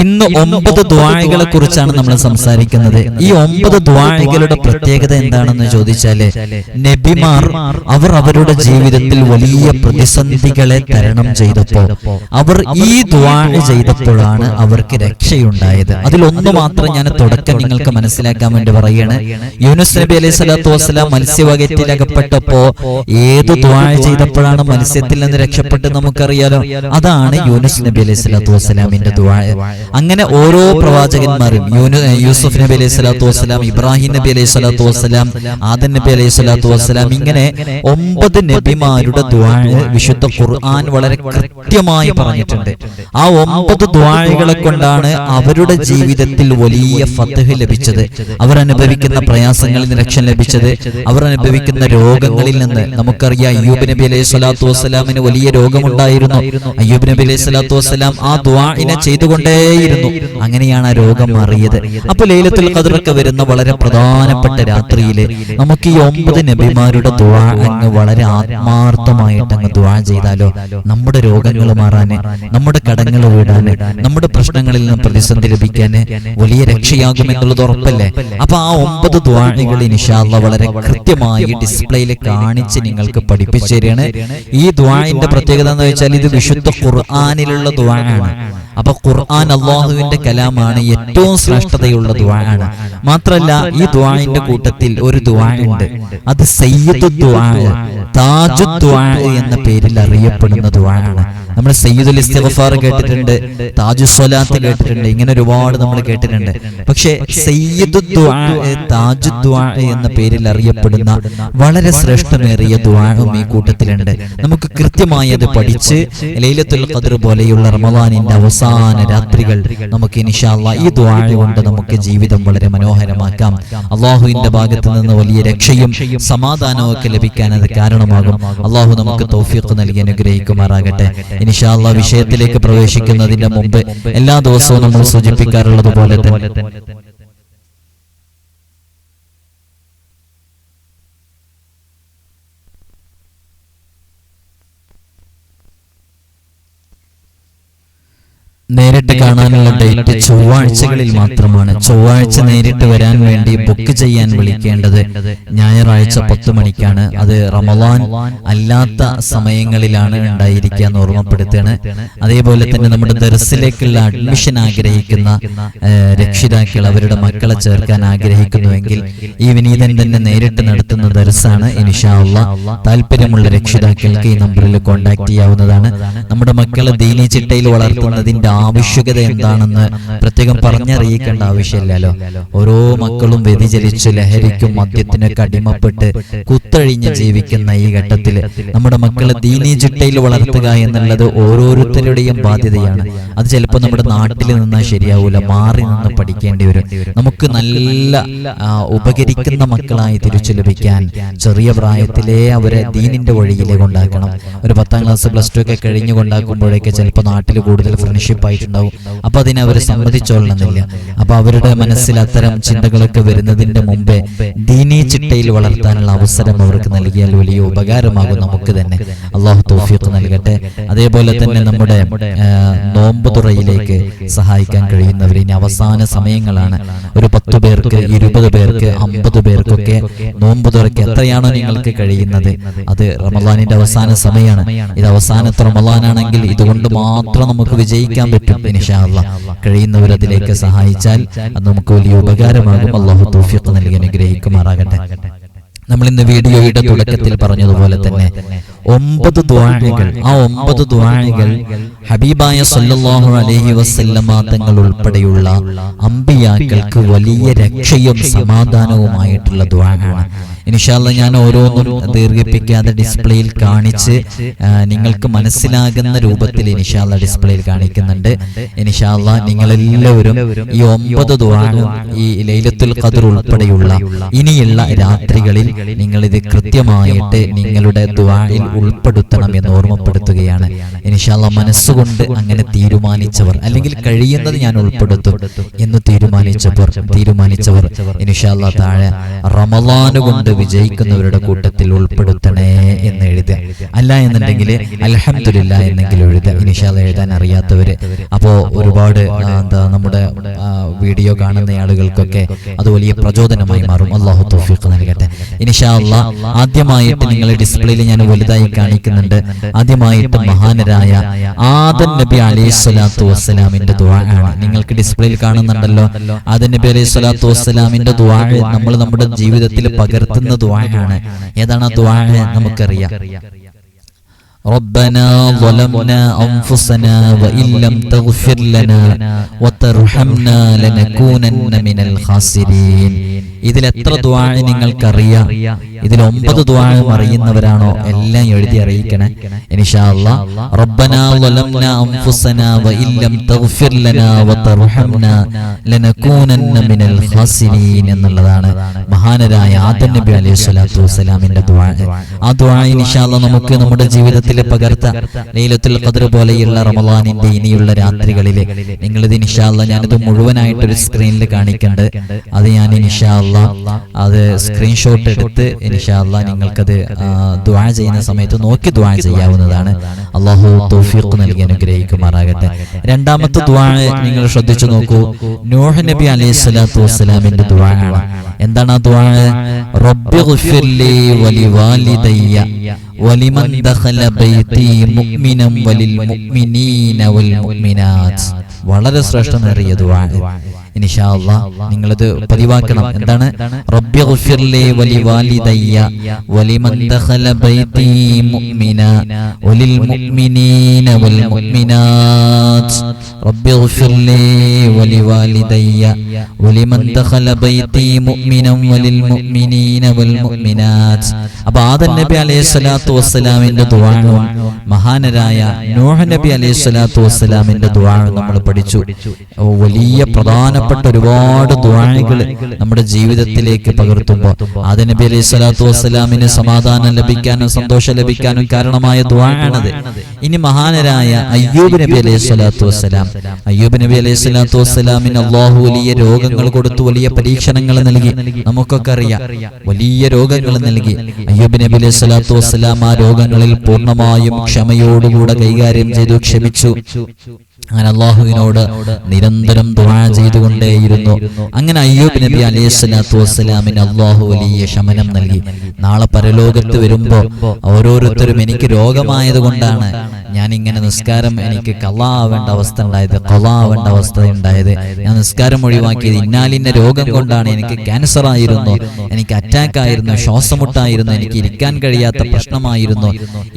ഇന്ന് ഒമ്പത് ദ്വാഴകളെ കുറിച്ചാണ് നമ്മൾ സംസാരിക്കുന്നത്. ഈ ഒമ്പത് ദ്വാഴകളുടെ പ്രത്യേകത എന്താണെന്ന് ചോദിച്ചാൽ നബിമാർ അവർ അവരുടെ ജീവിതത്തിൽ വലിയ പ്രതിസന്ധികളെ തരണം ചെയ്തപ്പോ അവർ ഈ ദ്വാഴ ചെയ്തപ്പോഴാണ് അവർക്ക് രക്ഷയുണ്ടായത്. അതിലൊന്നു മാത്രം ഞാൻ തുടക്കം നിങ്ങൾക്ക് മനസ്സിലാക്കാൻ വേണ്ടി പറയാണ്. യൂനുസ് നബി അലൈഹി സ്വലാത്തു വസ്സലാം മത്സ്യവകറ്റിൽ അകപ്പെട്ടപ്പോ ഏത് ദ്വാഴ ചെയ്തപ്പോഴാണ് മത്സ്യത്തിൽ നിന്ന് രക്ഷപ്പെട്ട് നമുക്കറിയാലോ? അതാണ് യൂനുസ് നബി അലൈഹി സ്വലാത്തു വസ്സലാമിന്റെ ദ്വാഴ അങ്ങനെ ഓരോ പ്രവാചകന്മാരും യൂസുഫ് നബി അലൈഹി സ്വലാത്തു വസ്സലാം ഇബ്രാഹിം നബി അലൈഹി സ്വലാത്തു വസ്സലാം ആദൻ നബി അലൈഹി സ്വലാത്തു വസ്സലാം ഇങ്ങനെ ഒമ്പത് നബിമാരുടെ വിശുദ്ധ ഖുർആൻ വളരെ കൃത്യമായി പറഞ്ഞിട്ടുണ്ട്. ആ ഒമ്പത് ദ്വാഴകളെ കൊണ്ടാണ് അവരുടെ ജീവിതത്തിൽ വലിയ ഫത്തഹ് ലഭിച്ചത്. അവർ അനുഭവിക്കുന്ന പ്രയാസങ്ങളിൽ നിന്ന് രക്ഷ ലഭിച്ചത്. അവർ അനുഭവിക്കുന്ന രോഗങ്ങളിൽ നിന്ന് നമുക്കറിയാം അയ്യൂബ് നബി അലൈഹി സ്വലാത്തു വസ്സലാമിന് വലിയ രോഗമുണ്ടായിരുന്നു. അയ്യൂബ് നബി അലൈഹി സ്വലാത്തു വസ്സലാം ആ ദ്വാഇനെ ചെയ്തുകൊണ്ടേയിരുന്നു അങ്ങനെയാണ് ആ രോഗം മാറിയത്. അപ്പൊ ലൈലത്തുൽ ഖദറൊക്കെ വരുന്ന വളരെ പ്രധാനപ്പെട്ട രാത്രിയിൽ നമുക്ക് ഈ ഒമ്പത് നബിമാരുടെ ദ്വാ അങ്ങ് വളരെ ആത്മാർത്ഥമായിട്ട് അങ്ങ് ദ്വാ ചെയ്താലോ? നമ്മുടെ രോഗങ്ങൾ മാറാന് നമ്മുടെ കടങ്ങൾ വീടാന് നമ്മുടെ പ്രശ്നങ്ങളിൽ നിന്ന് പ്രതിസന്ധി ലഭിക്കാന് വലിയ രക്ഷയാകും എന്നുള്ളത് ഉറപ്പല്ലേ? അപ്പൊ ആ ഒമ്പത് ദ്വാഴികൾ ഇൻഷാല്ല വളരെ കൃത്യമായി ഡിസ്പ്ലേയിൽ കാണിച്ച് നിങ്ങൾക്ക് പഠിപ്പിച്ചു തരികയാണ് ഈ ദ്വാഴിന്റെ പ്രത്യേകത എന്ന് വെച്ചാൽ ഇത് വിശുദ്ധ ഖുർആാനിലുള്ള ദ്വാഴാണ് അപ്പൊ ഖുർആൻ അള്ളാഹുവിന്റെ കലാമാണ് ഏറ്റവും ശ്രേഷ്ഠതയുള്ള ദുവാണ് മാത്രല്ല ഈ ദുവാന്റെ കൂട്ടത്തിൽ ഒരു ദ്വാ ഉണ്ട്. അത് സയ്യിദ് താജു എന്ന പേരിൽ അറിയപ്പെടുന്ന ദുവാണ് നമ്മൾ സയ്യിദുൽ ഇസ്തിഗ്ഫാർ കേട്ടിട്ടുണ്ട് താജു സ്വലാത്ത് കേട്ടിട്ടുണ്ട് ഇങ്ങനെ ഒരുപാട് നമ്മൾ കേട്ടിട്ടുണ്ട്. പക്ഷേ സയ്യിദു താജു എന്ന പേരിൽ അറിയപ്പെടുന്ന വളരെ ശ്രേഷ്ഠമേറിയ ദ്വാവും ഈ കൂട്ടത്തിലുണ്ട്. നമുക്ക് കൃത്യമായി അത് പഠിച്ച് ലൈലത്തുൽ ഖദർ പോലെയുള്ള റമദാനിന്റെ അവസാന രാത്രികൾ നമുക്ക് ഇൻഷാല്ല ഈ ദുആ കൊണ്ട് നമുക്ക് ജീവിതം വളരെ മനോഹരമാക്കാം. അള്ളാഹുവിന്റെ ഭാഗത്ത് നിന്ന് വലിയ രക്ഷയും സമാധാനവും ഒക്കെ ലഭിക്കാൻ അത് കാരണമാകും. അള്ളാഹു നമുക്ക് തൗഫീഖ് നൽകി അനുഗ്രഹിക്കുമാറാകട്ടെ. ഇനിഷാല്ല വിഷയത്തിലേക്ക് പ്രവേശിക്കുന്നതിന്റെ മുമ്പ് എല്ലാ ദിവസവും നമ്മൾ സൂചിപ്പിക്കാറുള്ളത് പോലെ തന്നെ. നേരിട്ട് കാണാനുള്ള ഡേറ്റ് ചൊവ്വാഴ്ചകളിൽ മാത്രമാണ്. ചൊവ്വാഴ്ച നേരിട്ട് വരാൻ വേണ്ടി ബുക്ക് ചെയ്യാൻ വിളിക്കേണ്ടത് ഞായറാഴ്ച പത്ത് മണിക്കാണ്. അത് റമലാൻ അല്ലാത്ത സമയങ്ങളിലാണ് ഉണ്ടായിരിക്കുക എന്ന് ഓർമ്മപ്പെടുത്തുകയാണ്. അതേപോലെ തന്നെ നമ്മുടെ ദർസിലേക്കുള്ള അഡ്മിഷൻ ആഗ്രഹിക്കുന്ന രക്ഷിതാക്കൾ അവരുടെ മക്കളെ ചേർക്കാൻ ആഗ്രഹിക്കുന്നുവെങ്കിൽ ഈ വിനീതൻ തന്നെ നേരിട്ട് നടത്തുന്ന ദർസാണ്. ഇനിഷാള്ള താല്പര്യമുള്ള രക്ഷിതാക്കൾക്ക് ഈ നമ്പറിൽ കോൺടാക്ട് ചെയ്യാവുന്നതാണ്. നമ്മുടെ മക്കളെ ദീനി ചിട്ടയിൽ വളർത്തുന്നതിന്റെ ആവശ്യകത എന്താണെന്ന് പ്രത്യേകം പറഞ്ഞറിയിക്കേണ്ട ആവശ്യമില്ലല്ലോ. ഓരോ മക്കളും വ്യതിചരിച്ച് ലഹരിക്കും മദ്യത്തിനൊക്കെ അടിമപ്പെട്ട് കുത്തഴിഞ്ഞ് ജീവിക്കുന്ന ഈ ഘട്ടത്തിൽ നമ്മുടെ മക്കളെ ദീനീ ചിട്ടയിൽ വളർത്തുക എന്നുള്ളത് ഓരോരുത്തരുടെയും ബാധ്യതയാണ്. അത് ചിലപ്പോൾ നമ്മുടെ നാട്ടിൽ നിന്നാൽ ശരിയാവൂല മാറി നിന്ന് പഠിക്കേണ്ടി വരും. നമുക്ക് നല്ല ഉപകരിക്കുന്ന മക്കളായി തിരിച്ചു ലഭിക്കാൻ ചെറിയ പ്രായത്തിലേ അവരെ ദീനിന്റെ വഴിയിലേക്ക് കൊണ്ടാക്കണം. ഒരു പത്താം ക്ലാസ് പ്ലസ് ടു ഒക്കെ കഴിഞ്ഞു കൊണ്ടാക്കുമ്പോഴേക്ക് ചിലപ്പോൾ നാട്ടിൽ കൂടുതൽ ഫ്രണ്ട്ഷിപ്പ് ആയിട്ടുണ്ടാവും അപ്പൊ അതിനെ അവർ സമ്മതിച്ചോളണമെന്നില്ല. അപ്പൊ അവരുടെ മനസ്സിൽ അത്തരം ചിന്തകളൊക്കെ വരുന്നതിന്റെ മുമ്പേ ദീനീ ചിട്ടയിൽ വളർത്താനുള്ള അവസരം അവർക്ക് നൽകിയാൽ വലിയ ഉപകാരമാകും നമുക്ക് തന്നെ. അള്ളാഹു തോഫിയൊക്കെ നൽകട്ടെ. അതേപോലെ തന്നെ നമ്മുടെ നോമ്പ് തുറയിലേക്ക് സഹായിക്കാൻ കഴിയുന്നവർ ഇനി അവസാന സമയങ്ങളാണ്. ഒരു പത്ത് പേർക്ക് ഇരുപത് പേർക്ക് അമ്പത് പേർക്കൊക്കെ നോമ്പ് തുറയ്ക്ക് എത്രയാണോ നിങ്ങൾക്ക് കഴിയുന്നത്? അത് റമദാനിന്റെ അവസാന സമയമാണ്. ഇത് അവസാനത്തെ റമദാനാണെങ്കിൽ ഇതുകൊണ്ട് മാത്രം നമുക്ക് വിജയിക്കാൻ പറ്റും ഇൻഷാല്ല കഴിയുന്നവർ അതിലേക്ക് സഹായിച്ചാൽ അത് നമുക്ക് വലിയ ഉപകാരമാകും. അള്ളാഹു തൗഫീഖ് നൽകി അനുഗ്രഹിക്കുമാറാകട്ടെ. നമ്മൾ ഇന്ന് വീഡിയോയുടെ തുടക്കത്തിൽ പറഞ്ഞതുപോലെ തന്നെ ഒമ്പത് ദ്വാഴകൾ ആ ഒമ്പത് ദ്വാഴകൾ ഹബീബായ സല്ലാഹു അലഹി വസല്ലമ തങ്ങൾ ഉൾപ്പെടെയുള്ള അമ്പിയാക്കൾക്ക് വലിയ രക്ഷയും സമാധാനവുമായിട്ടുള്ള ദ്വാഴാണ് ഇനിഷാല്ല ഞാൻ ഓരോന്നും ദീർഘിപ്പിക്കാതെ ഡിസ്പ്ലേയിൽ കാണിച്ച് നിങ്ങൾക്ക് മനസ്സിലാകുന്ന രൂപത്തിൽ ഇനിഷാല്ല ഡിസ്പ്ലേയിൽ കാണിക്കുന്നുണ്ട്. ഇനിഷാല്ല നിങ്ങളെല്ലാവരും ഈ ഒമ്പത് ദ്വാരം ഈ ലൈലത്തുൽ ഖദർ ഉൾപ്പെടെയുള്ള ഇനിയുള്ള രാത്രികളിൽ നിങ്ങൾ ഇത് കൃത്യമായിട്ട് നിങ്ങളുടെ ദ്വായിൽ ഉൾപ്പെടുത്തണം എന്ന് ഓർമ്മപ്പെടുത്തുകയാണ്. ഇനിഷാല്ല മനസ്സുകൊണ്ട് അങ്ങനെ തീരുമാനിച്ചവർ അല്ലെങ്കിൽ കഴിയുന്നത് ഞാൻ ഉൾപ്പെടുത്തും എന്ന് തീരുമാനിച്ചവർ തീരുമാനിച്ചവർ ഇനിഷാല്ല താഴെ റമലാനുകൊണ്ട് വിജയിക്കുന്നവരുടെ കൂട്ടത്തിൽ ഉൾപ്പെടുത്തണേ എന്ന് എഴുതുക. അല്ല എന്നുണ്ടെങ്കിൽ അലഹമില്ല എന്നെങ്കിലും എഴുതുക. ഇനിഷാല്ല എഴുതാൻ അറിയാത്തവര്. അപ്പോ ഒരുപാട് എന്താ നമ്മുടെ വീഡിയോ കാണുന്ന ആളുകൾക്കൊക്കെ അത് വലിയ പ്രചോദനമായി മാറും. അള്ളാഹു തോഫിക്ക് നൽകട്ടെ. ഇനിഷാല്ല ആദ്യമായിട്ട് നിങ്ങൾ ഡിസ്പ്ലേയിൽ ഞാൻ വലുതായി കാണിക്കുന്നുണ്ട്. ആദ്യമായിട്ട് മഹാനരായ ആദൻ നബി അലൈഹി സ്വലാത്തു വസ്സലാമിന്റെ ദുവാഴാണ് നിങ്ങൾക്ക് ഡിസ്പ്ലേയിൽ കാണുന്നുണ്ടല്ലോ. ആദൻ നബി അലൈഹി സ്വലാത്തു വസ്സലാമിന്റെ ദുവാഴ നമ്മൾ നമ്മുടെ ജീവിതത്തിൽ പകർത്തുന്ന ദുവാഴാണ് ഏതാണ് ആ ദുആ നമുക്കറിയാം. ربنا ظلمنا أنفسنا وإن لم تغفر لنا وترحمنا لنكونن من الخاسرين ഇതിൽ എത്ര ദ്വാ നിങ്ങൾക്കറിയാം ഇതിൽ ഒമ്പത് ദ്വാരം അറിയുന്നവരാണോ എല്ലാം എഴുതി അറിയിക്കണേ? റബ്ബനാ അൻഫുസനാ തഗ്ഫിർ ലനാ വതർഹംനാ ലനകൂനന്ന മിനൽ ഖാസിരീൻ എന്നുള്ളതാണ് മഹാനരായ ആദം നബി അലൈഹി സ്വലാത്തു വസ്സലാമിന്റെ ദ്വാ ആ ദുആ നമുക്ക് നമ്മുടെ ജീവിതത്തിൽ പകർത്ത ലൈലത്തുൽ ഖദ്ർ പോലെയുള്ള റമളാനിന്റെ ഇനിയുള്ള രാത്രികളിൽ നിങ്ങൾ ഇത് ഇൻഷാ അല്ലാ ഞാനിത് മുഴുവനായിട്ട് ഒരു സ്ക്രീനിൽ കാണിക്കണ്ട്. അത് ഞാൻ ഇൻഷാ അല്ലാ അത് സ്ക്രീൻഷോട്ട് എടുത്ത് ഇൻഷാ അല്ലാ നിങ്ങൾക്കത് ദ്വാ ചെയ്യുന്ന സമയത്ത് നോക്കി ദുആ ചെയ്യാവുന്നതാണ്. അള്ളാഹു തൗഫീഖ് നൽകി അനുഗ്രഹിക്കുമാറാകട്ടെ. രണ്ടാമത്തെ ദ്വാ നിങ്ങൾ ശ്രദ്ധിച്ചു നോക്കൂ. നൂഹ് നബി അലൈഹി സ്വലാത്തു വസ്സലാമിന്റെ ദ്വാ എന്താണ് ആ ദുആ? റബ്ബി ഗ്ഫിർലി വലിമൻ ദഖല ബൈതി മുഅ്മിനം വലിൽ മുഅ്മിനീന വൽ മുഅ്മിനാത്ത്. വളരെ ശ്രേഷ്ഠമേറിയ ദുആ അല്ലാ നിങ്ങളിത് പതിവാക്കണം. എന്താണ്? റബ്ബി ഗ്ഫിർലി വലിവാലിദയ്യ വലിമൻ ദഖല ബൈതി മുഅ്മിന വലിൽ മുഅ്മിനീന വൽ മുഅ്മിനാത്ത് റബ്ബി ഗ്ഫിർലി വലിവാലിദയ്യ വലിമൻ ദഖല ബൈതി മുഅ്മിനം വലിൽ മുഅ്മിനീന വൽ മുഅ്മിനാത്ത് അപ്പോൾ നബി അലൈഹി സ്വലാത്തു വസ്സലാമിന്റെ ദുആവും മഹാനരായ നൂഹ് നബി അലൈഹി സ്വലാത്തു വസ്സലാമിന്റെ ദുആവും നമ്മൾ പഠിച്ചു. വലിയ വലിയ പ്രധാനപ്പെട്ട ഒരുപാട് ദുആകൾ നമ്മുടെ ജീവിതത്തിലേക്ക് പകർത്തുമ്പോൾ ആദം നബി അലൈഹി സ്വലാത്തു വസ്സലാമിന് സമാധാനം ലഭിക്കാനും സന്തോഷം ലഭിക്കാനും കാരണമായ ദുആണത് ഇനി മഹാനരായ അയ്യൂബ് നബി അലൈഹി സ്വലാത്തു വസ്സലാം. അയ്യൂബ് നബി അലൈഹി സ്വലാത്തു വസ്സലാമിന് അള്ളാഹു വലിയ രോഗങ്ങൾ കൊടുത്തു വലിയ പരീക്ഷണങ്ങൾ നൽകി. നമുക്കൊക്കെ അറിയാം. വലിയ രോഗങ്ങൾ നൽകി. അയ്യൂബ് നബി അലൈഹി സ്വലാത്തു വസ്സലാം ആ രോഗങ്ങളിൽ പൂർണമായും ക്ഷമയോടുകൂടെ കൈകാര്യം ചെയ്തു ക്ഷമിച്ചു. അങ്ങനെ അള്ളാഹുവിനോട് നിരന്തരം ദുആ ചെയ്തുകൊണ്ടേയിരുന്നു. അങ്ങനെ അയ്യൂബ് നബി അലൈഹി സ്വലാത്തു വസ്സലാമിന് അള്ളാഹു വലിയ ശമനം നൽകി. നാളെ പരലോകത്ത് വരുമ്പോ ഓരോരുത്തരും എനിക്ക് രോഗമായത് കൊണ്ടാണ് ഞാൻ ഇങ്ങനെ നിസ്കാരം എനിക്ക് കള്ളാവേണ്ട അവസ്ഥ ഉണ്ടായത് കൊള്ളാവേണ്ട അവസ്ഥ ഉണ്ടായത്. ഞാൻ നിസ്കാരം ഒഴിവാക്കിയത് ഇന്നാലിന്ന രോഗം കൊണ്ടാണ് എനിക്ക് ക്യാൻസർ ആയിരുന്നു. എനിക്ക് അറ്റാക്ക് ആയിരുന്നു ശ്വാസമുട്ടായിരുന്നു എനിക്ക് ഇരിക്കാൻ കഴിയാത്ത പ്രശ്നമായിരുന്നു.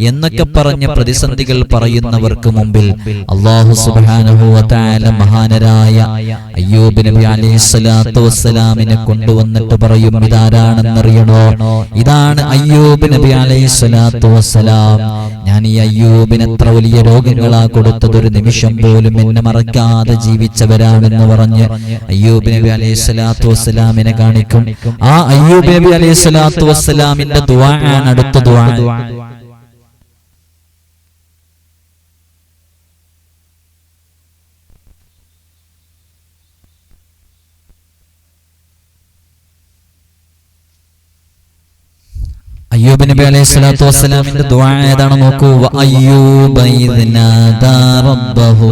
എന്നൊക്കെ പറഞ്ഞ പ്രതിസന്ധികൾ പറയുന്നവർക്ക് മുമ്പിൽ അള്ളാഹു വ മഹാനരായ അയ്യൂബ് നബി അലൈഹി സ്വലാത്തു വസ്സലാമിനെ കൊണ്ടുവന്നിട്ട് പറയും ഇതാരാണെന്നറിയണോ? ഇതാണ് അയ്യൂബ് നബി അലൈഹി സ്വലാത്തു വസ്സലാം. ഞാൻ ഈ അയ്യൂബിനെ എത്ര വലിയ രോഗങ്ങളാ കൊടുത്തത് ഒരു നിമിഷം പോലും എന്നെ മറക്കാതെ ജീവിച്ചവരാണെന്ന് പറഞ്ഞ് അയ്യൂബ് നബി അലൈഹി സ്വലാത്തു വസ്സലാമിനെ കാണിക്കും. ആ അയ്യൂബ് നബി അലൈഹി സ്വലാത്തു വസ്സലാമിന്റെ ദുവാണ് അടുത്ത ദുആ. അയ്യൂബ് നബി അലൈഹി സ്വലാത്തു വസ്സലാമിന്റെ ദുആ ഏതാണ് നോക്കൂ വ അയ്യൂബ ഇദ് നാദാ റബ്ബഹു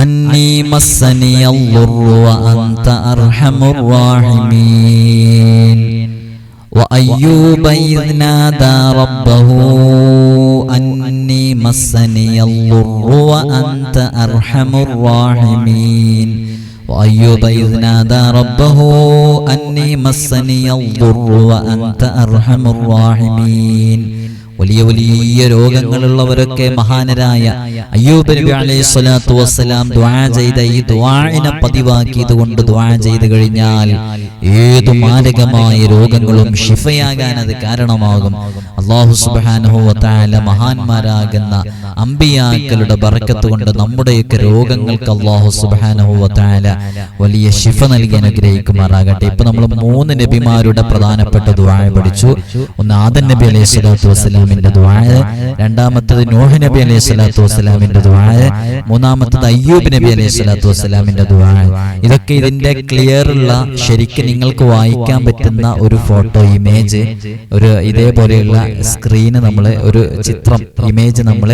അന്നി മസ്സനി അൽദുർ വ അൻത അർഹമുർ റാഹിമീൻ وأيوب إذ نادى ربه أني مسني الضر وأنت أرحم الراحمين وأيوب إذ نادى ربه أني مسني الضر وأنت أرحم الراحمين വലിയ വലിയ രോഗങ്ങളുള്ളവരൊക്കെ മഹാനരായ അയ്യൂബ് നബി അലൈഹി സ്വലാത്തു വസ്സലാം ദുആ ചെയ്ത ഈ ദുആഇനെ പതിവാക്കിയത് കൊണ്ട് ദുആ ചെയ്തു കഴിഞ്ഞാൽ ഏതു മാരകമായ രോഗങ്ങളും ഷിഫയാകാൻ അത് കാരണമാകും അള്ളാഹു തആല മഹാന്മാരാകുന്ന അമ്പിയാക്കളുടെ ബറക്കത്ത് കൊണ്ട് നമ്മുടെയൊക്കെ രോഗങ്ങൾക്ക് അള്ളാഹു വ വലിയ ശിഫ നൽകി അനുഗ്രഹിക്കുമാറാകട്ടെ. ഇപ്പൊ നമ്മൾ മൂന്ന് നബിമാരുടെ പ്രധാനപ്പെട്ട ദ്വായ പഠിച്ചു. ഒന്ന് ആദൻ നബി അലൈഹി സ്വലാത്തു വസ്സലാമിന്റെ ദ്വായ രണ്ടാമത്തത് നോഹ് നബി അലൈഹി സ്വലാത്തു വസ്സലാമിന്റെ ദുആ. മൂന്നാമത്തത് അയ്യൂബ് നബി അലൈഹി സ്വലാത്തു വസ്സലാമിന്റെ ദുആ. ഇതൊക്കെ ഇതിന്റെ ക്ലിയർ ഉള്ള ശരിക്കും നിങ്ങൾക്ക് വായിക്കാൻ പറ്റുന്ന ഒരു ഫോട്ടോ ഇമേജ് ഒരു ഇതേപോലെയുള്ള സ്ക്രീന് നമ്മൾ ഒരു ചിത്രം ഇമേജ് നമ്മൾ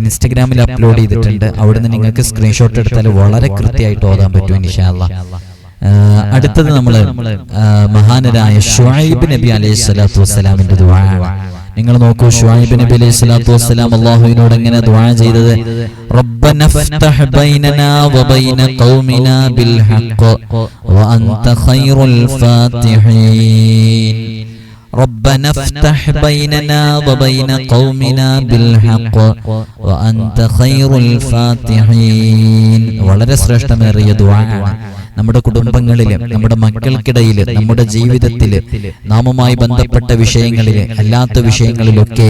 ഇൻസ്റ്റഗ്രാമിൽ അപ്ലോഡ് ചെയ്തിട്ടുണ്ട്. അവിടെ നിന്ന് നിങ്ങൾക്ക് സ്ക്രീൻഷോട്ട് എടുത്താൽ വളരെ കൃത്യമായിട്ട് ഓതാൻ പറ്റും ഇൻഷാല്ല അടുത്തത് നമ്മൾ മഹാനരായ ഷുഹൈബ് നബി അലൈഹി സ്വലാത്തു വസ്സലാമിന്റെ നിങ്ങൾ നോക്കൂ ഷുഹൈബ് നബി അലൈഹി സ്വലാത്തു വസ്സലാം അള്ളാഹുവിനോട് എങ്ങനെ ദുആ ചെയ്തത്? ഫാത്തിഹീൻ. ربنا افتح بيننا وبين قومنا بالحق وأنت خير الفاتحين വളരെ ശ്രേഷ്ഠമേറിയ ദുആണ് നമ്മുടെ കുടുംബങ്ങളില് നമ്മുടെ മക്കൾക്കിടയിൽ നമ്മുടെ ജീവിതത്തില് നാമുമായി ബന്ധപ്പെട്ട വിഷയങ്ങളില് അല്ലാത്ത വിഷയങ്ങളിലൊക്കെ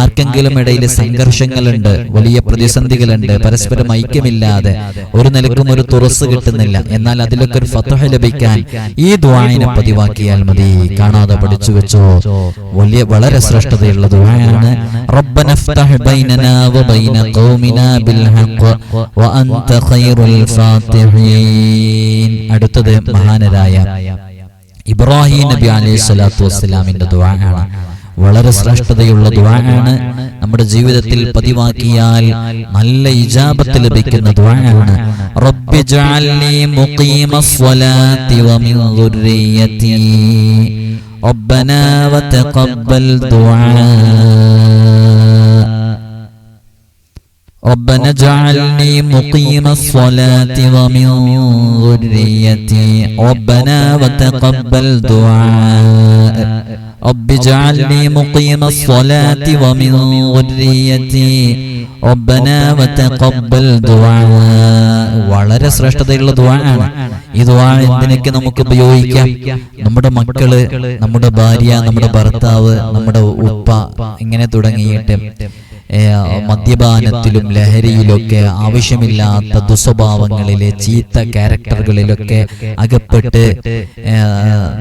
ആർക്കെങ്കിലും ഇടയിൽ സംഘർഷങ്ങളുണ്ട് വലിയ പ്രതിസന്ധികളുണ്ട് പരസ്പരം ഐക്യമില്ലാതെ ഒരു നിലക്കും ഒരു തുറസ് കിട്ടുന്നില്ല എന്നാൽ അതിലൊക്കെ ഒരു ഫതഹ ലഭിക്കാൻ ഈ ദ്വായനെ പതിവാക്കിയാൽ മതി കാണാതെ പഠിച്ചു വെച്ചോ വലിയ വളരെ ശ്രേഷ്ഠതയുള്ള ദ്വായാണ് ربنا افتح بيننا وبين قومنا بالحق وأنت خير الفاتحين അടുത്തത് മഹാനരായ ഇബ്രാഹിം നബി അലൈഹി സ്വലാത്തു വസ്സലാമിന്റെ ദുആണ് വളരെ ശ്രേഷ്ഠതയുള്ള ദുആണ് നമ്മുടെ ജീവിതത്തിൽ പതിവാക്കിയാൽ നല്ല ഇജാബത്ത് ലഭിക്കുന്ന ദുആണ് റബ്ബി ജഅൽനി മുഖീമസ്സലാത്തി വമിൻ ദുർരിയതി ربنا وتقبل دعاء ربنا اجعلني مقيم الصلاة ومن ذريتي ربنا وتقبل دعاء رب اجعلني مقيم الصلاة ومن ذريتي ربنا وتقبل دعاء വളരെ ശ്രേഷ്ഠതയുള്ള ദുആണ് ഈ ദുആ എന്തിനൊക്കെ നമുക്ക് ഉപയോഗിക്കാം നമ്മുടെ മക്കള് നമ്മുടെ ഭാര്യ നമ്മുടെ ഭർത്താവ് നമ്മുടെ ഉപ്പ ഇങ്ങനെ തുടങ്ങിയിട്ട് മദ്യപാനത്തിലും ലഹരിയിലൊക്കെ ആവശ്യമില്ലാത്ത ദുസ്വഭാവങ്ങളിലെ ചീത്ത ക്യാരക്ടറുകളിലൊക്കെ അകപ്പെട്ട്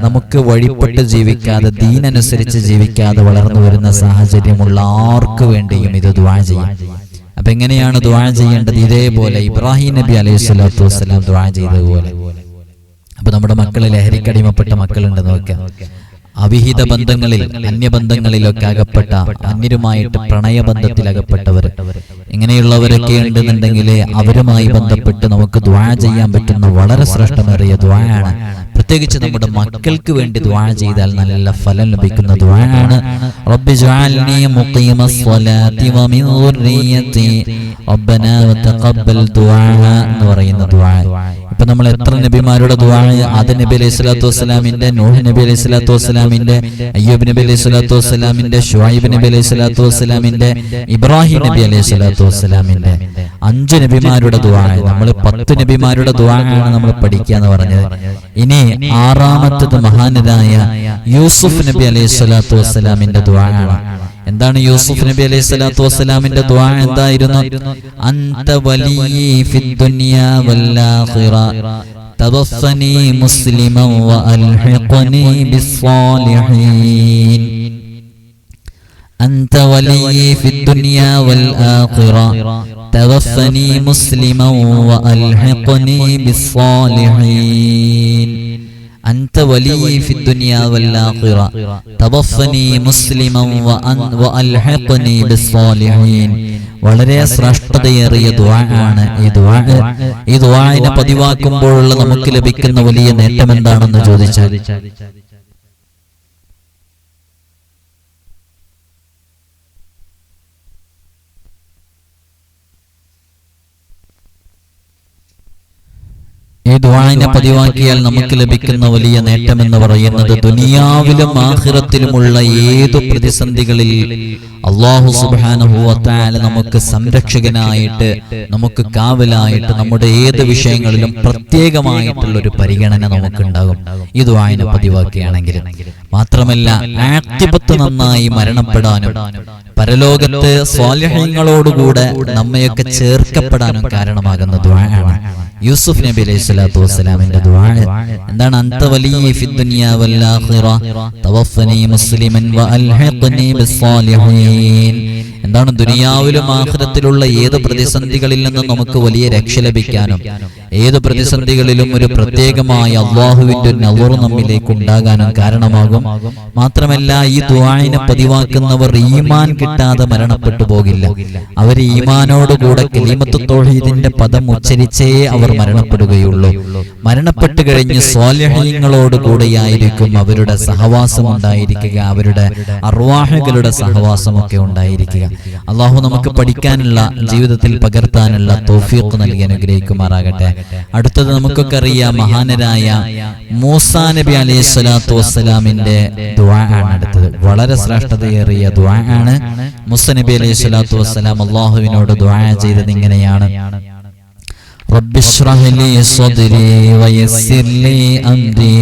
നമുക്ക് വഴിപ്പെട്ട് ജീവിക്കാതെ ദീനനുസരിച്ച് ജീവിക്കാതെ വളർന്നു വരുന്ന സാഹചര്യമുള്ള ആർക്കു വേണ്ടിയും ഇത് ദ്വാ ചെയ്യാം? അപ്പൊ എങ്ങനെയാണ് ദ്വാ ചെയ്യേണ്ടത്? ഇതേപോലെ ഇബ്രാഹിം നബി അലൈഹി സ്വലാത്തു വസ്സലാം ദ്വാ ചെയ്തതുപോലെ. അപ്പൊ നമ്മുടെ മക്കൾ ലഹരിക്കടിമപ്പെട്ട മക്കളുണ്ടെന്ന് നോക്കാം. അവിഹിത ബന്ധങ്ങളിൽ അന്യബന്ധങ്ങളിലൊക്കെ അകപ്പെട്ട അന്യരുമായിട്ട് പ്രണയബന്ധത്തിൽ അകപ്പെട്ടവർ ഇങ്ങനെയുള്ളവരൊക്കെ ഉണ്ടെന്നുണ്ടെങ്കിൽ അവരുമായി ബന്ധപ്പെട്ട് നമുക്ക് ദ്വാ ചെയ്യാൻ പറ്റുന്ന വളരെ ശ്രേഷ്ഠമേറിയ ദ്വായാണ്. പ്രത്യേകിച്ച് നമ്മുടെ മക്കൾക്ക് വേണ്ടി ദ്വാ ചെയ്താൽ നല്ല ഫലം ലഭിക്കുന്ന ദ്വായാണ്. റബ്ബി ജഅൽനി റബ്ബനാ വതഖബ്ബൽ ദുആ എന്ന് പറയുന്ന ദ്വാ. ഇപ്പൊ നമ്മൾ എത്ര നബിമാരുടെ ദുവാണ് ആദ നബി അലൈഹി സ്വലാത്തു വസ്സലാമിന്റെ നൂഹ് നബി അലൈഹി സ്വലാത്തു വസ്സലാമിന്റെ അയ്യൂബ് നബി അലൈഹി സ്വലാത്തു വസ്സലാമിന്റെ ഷുഹൈബ് നബി അലൈഹി സ്വലാത്തു വസ്സലാമിന്റെ ഇബ്രാഹിം നബി അലൈഹി സ്വലാത്തു വസ്സലാമിന്റെ അഞ്ച് നബിമാരുടെ ദുവാണ് നമ്മൾ പത്ത് നബിമാരുടെ ദ്വാണ് നമ്മൾ പഠിക്കുക എന്ന് പറഞ്ഞത്. ഇനി ആറാമത്തത് മഹാനരായ യൂസുഫ് നബി അലൈഹി സ്വലാത്തു വസ്സലാമിന്റെ ദ്വാണ് എന്താണ് യൂസുഫ് നബി അലൈഹി സ്വലാത്തു വസ്സലാമിന്റെ ദ്വാ എന്തായിരുന്നു അന്ത വലിയ ഫിദ്ദുനിയ വല്ലാഖിറ തവഫനി മുസ്ലിമൻ വഅൽഹിഖനി ബിസ്സാലിഹീൻ أنت ولي في الدنيا والآخرة توفني مسلما وألحقني بالصالحين أنت ولي في الدنيا والآخرة توفني مسلما وأن- وألحقني بالصالحين വളരെ ശ്രേഷ്ഠതയേറിയ ദ്വാണ് ഈ ദ്വാ ഈ ദ്വാനെ പതിവാക്കുമ്പോഴുള്ള നമുക്ക് ലഭിക്കുന്ന വലിയ നേട്ടം എന്താണെന്ന് ചോദിച്ചാൽ ദ്വാനെ പതിവാക്കിയാൽ നമുക്ക് ലഭിക്കുന്ന വലിയ നേട്ടം എന്ന് പറയുന്നത് ദുനിയാവിലും ആഖിറത്തിലുമുള്ള ഏതു പ്രതിസന്ധികളിൽ അള്ളാഹു സുബാനുഭവത്താല നമുക്ക് സംരക്ഷകനായിട്ട് നമുക്ക് കാവലായിട്ട് നമ്മുടെ ഏത് വിഷയങ്ങളിലും പ്രത്യേകമായിട്ടുള്ള ഒരു പരിഗണന നമുക്കുണ്ടാകും. ഈ ദ്വാനെ പതിവാക്കുകയാണെങ്കിൽ. മാത്രമല്ല ആക്തിപത്ത് നന്നായി മരണപ്പെടാനും പരലോകത്ത് സ്വാലഹ്യങ്ങളോടുകൂടെ നമ്മയൊക്കെ ചേർക്കപ്പെടാനും കാരണമാകുന്ന ദ്വായാണ് യൂസുഫ് നബി അലൈഹി സ്വലാത്തു വസ്സലാമിന്റെ ദുആ എന്താണ് അന്ത വലിയ ഫിദ്ദുനിയ വൽ ആഖിറ? തവഫനി മുസ്ലിമൻ വഅൽഹിഖ്നി ബിസ്സാലിഹീൻ. എന്താണ് ദുനിയാവിലും ആഹൃതത്തിലുള്ള ഏത് പ്രതിസന്ധികളിൽ നിന്നും നമുക്ക് വലിയ രക്ഷ ലഭിക്കാനും ഏത് പ്രതിസന്ധികളിലും ഒരു പ്രത്യേകമായ അള്ളാഹുവിന്റെ നവർ നമ്മിലേക്ക് ഉണ്ടാകാനും കാരണമാകും. മാത്രമല്ല ഈ ദ്വായനെ പതിവാക്കുന്നവർ ഈമാൻ കിട്ടാതെ മരണപ്പെട്ടു പോകില്ല. അവർ ഈമാനോടുകൂടെ കലീമത്ത് തൗഹീദിന്റെ പദം ഉച്ചരിച്ചേ അവർ മരണപ്പെടുകയുള്ളൂ. മരണപ്പെട്ടു കഴിഞ്ഞ് സ്വാലഹ്യങ്ങളോട് കൂടെയായിരിക്കും അവരുടെ സഹവാസം ഉണ്ടായിരിക്കുക അവരുടെ അർവാഹകളുടെ സഹവാസമൊക്കെ ഉണ്ടായിരിക്കുക. അള്ളാഹു നമുക്ക് പഠിക്കാനുള്ള ജീവിതത്തിൽ പകർത്താനുള്ള തോഫീഖ് നൽകി അനുഗ്രഹിക്കുമാറാകട്ടെ അടുത്തത് നമുക്കൊക്കെ അറിയാം മഹാനരായ മൂസാ നബി അലൈഹി സ്വലാത്തു വസ്സലാമിന്റെ ദുആ ആണ് അടുത്തത് വളരെ ശ്രേഷ്ഠതയേറിയ ദുആ ആണ് മുസ നബി അലൈഹി സ്വലാത്തു വസ്സലാം അള്ളാഹുവിനോട് ദുആ ചെയ്തത് ഇങ്ങനെയാണ് رب اشرح لي صدري ويسر لي أمري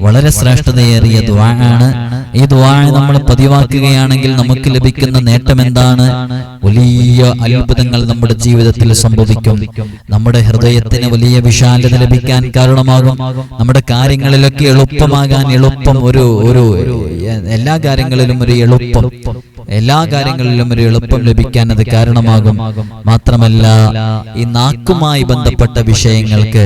വളരെ ശ്രേഷ്ഠതയേറിയ ദ്വാണ് ഈ ദ്വാ നമ്മൾ പതിവാക്കുകയാണെങ്കിൽ നമുക്ക് ലഭിക്കുന്ന നേട്ടം എന്താണ്? വലിയ അത്ഭുതങ്ങൾ നമ്മുടെ ജീവിതത്തിൽ സംഭവിക്കും. നമ്മുടെ ഹൃദയത്തിന് വലിയ വിശാലത ലഭിക്കാൻ കാരണമാകും. നമ്മുടെ കാര്യങ്ങളിലൊക്കെ എളുപ്പമാകാൻ എളുപ്പം ഒരു ഒരു എല്ലാ കാര്യങ്ങളിലും ഒരു എളുപ്പം. എല്ലാ കാര്യങ്ങളിലും ഒരു എളുപ്പം ലഭിക്കാൻ അത് കാരണമാകും. മാത്രമല്ല ഈ നാക്കുമായി ബന്ധപ്പെട്ട വിഷയങ്ങൾക്ക്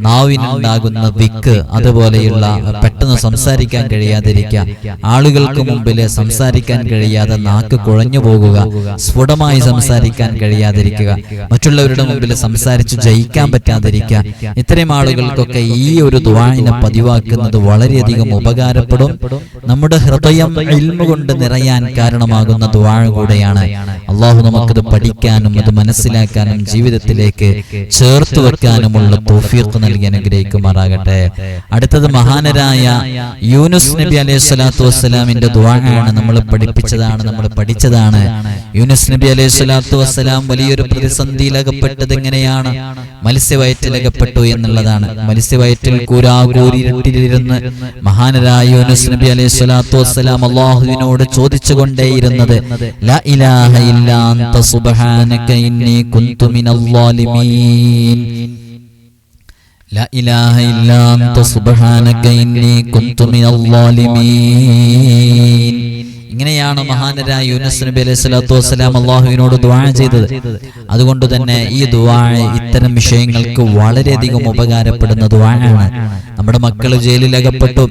നാവിനുണ്ടാകുന്ന വിക്ക് അതുപോലെയുള്ള പെട്ടെന്ന് സംസാരിക്കാൻ കഴിയാതിരിക്കുക. ആളുകൾക്ക് മുമ്പിൽ സംസാരിക്കാൻ കഴിയാതെ നാക്ക് കുഴഞ്ഞു പോകുക. സ്ഫുടമായി സംസാരിക്കാൻ കഴിയാതിരിക്കുക. മറ്റുള്ളവരുടെ മുമ്പിൽ സംസാരിച്ച് ജയിക്കാൻ പറ്റാതിരിക്കുക. ഇത്തരം ആളുകൾക്കൊക്കെ ഈ ഒരു ദ്വായിനെ പതിവാക്കുന്നത് വളരെയധികം ഉപകാരപ്പെടും. നമ്മുടെ ഹൃദയം ഇൽമ കൊണ്ട് നിറയാൻ കാരണമാകുന്ന ദ്വാഴ കൂടെയാണ് അള്ളാഹു നമുക്കത് പഠിക്കാനും അത് മനസ്സിലാക്കാനും ജീവിതത്തിലേക്ക് ചേർത്ത് വെക്കാനുമുള്ള തോഫീർക്ക് നൽകി അനുഗ്രഹിക്കുമാറാകട്ടെ. അടുത്തത് മഹാനരായ യൂനുസ് നബി അലൈഹി സ്വലാത്തു വസ്സലാമിന്റെ ദ്വാഴാണ് നമ്മൾ പഠിപ്പിച്ചതാണ് നമ്മൾ പഠിച്ചതാണ്. യൂനുസ് നബി അലൈഹി സ്വലാത്തു വസ്സലാം വലിയൊരു പ്രതിസന്ധിയിൽ അകപ്പെട്ടത് എങ്ങനെയാണ്? മത്സ്യവയറ്റിലകപ്പെട്ടു എന്നുള്ളതാണ്. മത്സ്യവയറ്റിൽ കൂരാകൂരിട്ടിരുന്ന് മഹാനരായ യൂനുസ് നബി അലൈഹി സ്വലാത്തു വസ്സലാം അള്ളാഹുവിനോട് ചോദിച്ചുകൊണ്ടേയിരുന്നത് ലാ ഇലാഹ ഇല്ലാ അൻത സുബ്ഹാനക ഇന്നി കുന്തു മിനൽ ഇങ്ങനെയാണ് മഹാനരായ യൂനസ് നബി അലൈഹി സ്വലാത്തു വസ്സലാം അള്ളാഹുവിനോട് ദ്വാ ചെയ്തത്. അതുകൊണ്ട് തന്നെ ഈ ദ്വാ ഇത്തരം വിഷയങ്ങൾക്ക് വളരെയധികം ഉപകാരപ്പെടുന്ന ദുവാഴാണ് നമ്മുടെ മക്കൾ ജയിലിൽ അകപ്പെട്ടു